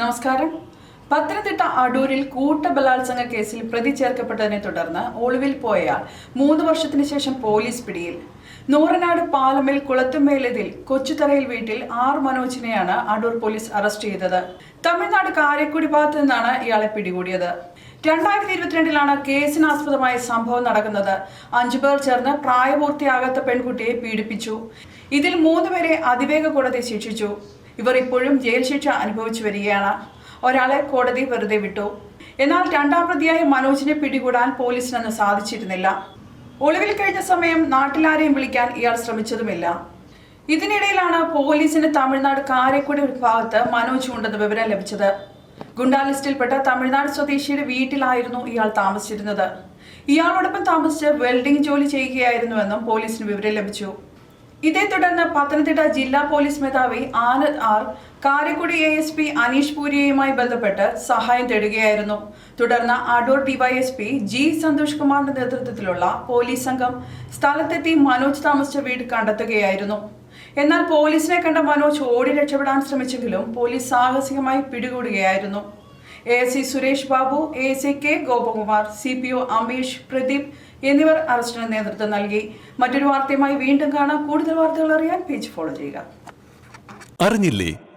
നമസ്കാരം. പത്തനംതിട്ട അടൂരിൽ കൂട്ടബലാത്സംഗ കേസിൽ പ്രതി ചേർക്കപ്പെട്ടതിനെ തുടർന്ന് ഒളിവിൽ പോയയാൾ മൂന്ന് വർഷത്തിന് ശേഷം പോലീസ് പിടിയിൽ. നൂറനാട് പാലമേൽ കുളത്തുമേലതിൽ കൊച്ചുതറയിൽ വീട്ടിൽ ആർ മനോജിനെയാണ് അടൂർ പോലീസ് അറസ്റ്റ് ചെയ്തത്. തമിഴ്നാട് കാരക്കുടി ഭാഗത്ത് നിന്നാണ് ഇയാളെ പിടികൂടിയത്. രണ്ടായിരത്തി ഇരുപത്തിരണ്ടിലാണ് കേസിനാസ്പദമായ സംഭവം നടക്കുന്നത്. അഞ്ചുപേർ ചേർന്ന് പ്രായപൂർത്തിയാകാത്ത പെൺകുട്ടിയെ പീഡിപ്പിച്ചു. ഇതിൽ മൂന്നുപേരെ അതിവേഗ കോടതി ശിക്ഷിച്ചു. ഇവർ ഇപ്പോഴും ജയിൽ ശിക്ഷ അനുഭവിച്ചു വരികയാണ്. ഒരാളെ കോടതി വെറുതെ വിട്ടു. എന്നാൽ രണ്ടാം പ്രതിയായ മനോജിനെ പിടികൂടാൻ പോലീസിനന്ന് സാധിച്ചിരുന്നില്ല. ഒളിവിൽ കഴിഞ്ഞ സമയം നാട്ടിലാരെയും വിളിക്കാൻ ഇയാൾ ശ്രമിച്ചതുമില്ല. ഇതിനിടയിലാണ് പോലീസിന് തമിഴ്നാട് കാരക്കുടി ഭാഗത്ത് മനോജ് ഉണ്ടെന്ന് വിവരം ലഭിച്ചത്. ഗുണ്ടാ ലിസ്റ്റിൽപ്പെട്ട തമിഴ്നാട് സ്വദേശിയുടെ വീട്ടിലായിരുന്നു ഇയാൾ താമസിച്ചിരുന്നത്. ഇയാളോടൊപ്പം താമസിച്ച് വെൽഡിംഗ് ജോലി ചെയ്യുകയായിരുന്നുവെന്നും പോലീസിന് വിവരം ലഭിച്ചു. ഇതേ തുടർന്ന് പത്തനംതിട്ട ജില്ലാ പോലീസ് മേധാവി Anand R Karaikudi A S P Aneesh പൂരിയയുമായി ബന്ധപ്പെട്ട് സഹായം തേടുകയായിരുന്നു. തുടർന്ന് അടൂർ ഡിവൈഎസ്പി ജി സന്തോഷ് കുമാറിന്റെ നേതൃത്വത്തിലുള്ള പോലീസ് സംഘം സ്ഥലത്തെത്തി മനോജ് താമസിച്ച വീട് കണ്ടെത്തുകയായിരുന്നു. എന്നാൽ പോലീസിനെ കണ്ട മനോജ് ഓടി രക്ഷപ്പെടാൻ ശ്രമിച്ചെങ്കിലും പോലീസ് സാഹസികമായി പിടികൂടുകയായിരുന്നു. A C Suresh Babu A C K Gopakumar C P O Ameesh Pradeep എന്നിവർ അറസ്റ്റിന് നേതൃത്വം നൽകി. മറ്റൊരു വാർത്തയുമായി വീണ്ടും കാണാം. കൂടുതൽ വാർത്തകൾ അറിയാൻ പേജ് ഫോളോ ചെയ്യുക. അറിഞ്ഞില്ലേ?